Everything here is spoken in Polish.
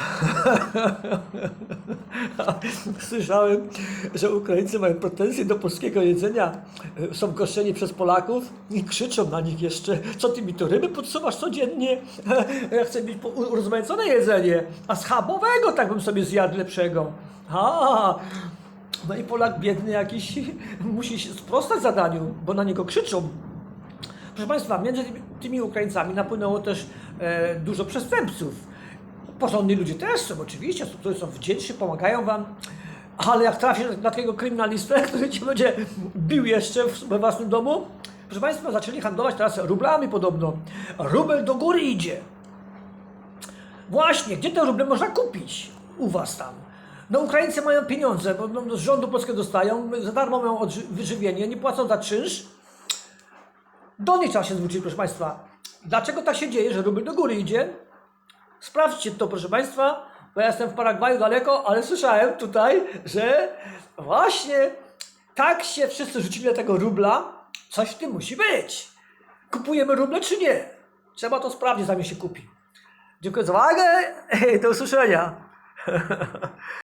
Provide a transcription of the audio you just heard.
Słyszałem, że Ukraińcy mają pretensje do polskiego jedzenia. E, Są goszczeni przez Polaków i krzyczą na nich jeszcze, co ty mi to ryby podsuwasz codziennie? Ja chcę mieć urozmaicone jedzenie, a schabowego tak bym sobie zjadł lepszego. A, no i Polak biedny jakiś musi się sprostać zadaniu, bo na niego krzyczą. Proszę Państwa, między tymi Ukraińcami napłynęło też e, dużo przestępców. Porządni ludzie też są, oczywiście, którzy są wdzięczni, pomagają Wam, ale jak trafi na takiego kryminalistę, który Cię będzie bił jeszcze we własnym domu, proszę Państwa, zaczęli handlować teraz rublami podobno. Rubel do góry idzie. Właśnie, gdzie te ruble można kupić u Was tam? No Ukraińcy mają pieniądze, bo no, z rządu polskiego dostają, za darmo mają wyżywienie, nie płacą za czynsz, do nich trzeba się zwrócić, proszę Państwa. Dlaczego tak się dzieje, że rubel do góry idzie? Sprawdźcie to, proszę Państwa, bo ja jestem w Paragwaju daleko, ale słyszałem tutaj, że właśnie tak się wszyscy rzucili na tego rubla, coś w tym musi być. Kupujemy ruble czy nie? Trzeba to sprawdzić, zanim się kupi. Dziękuję za uwagę, do usłyszenia.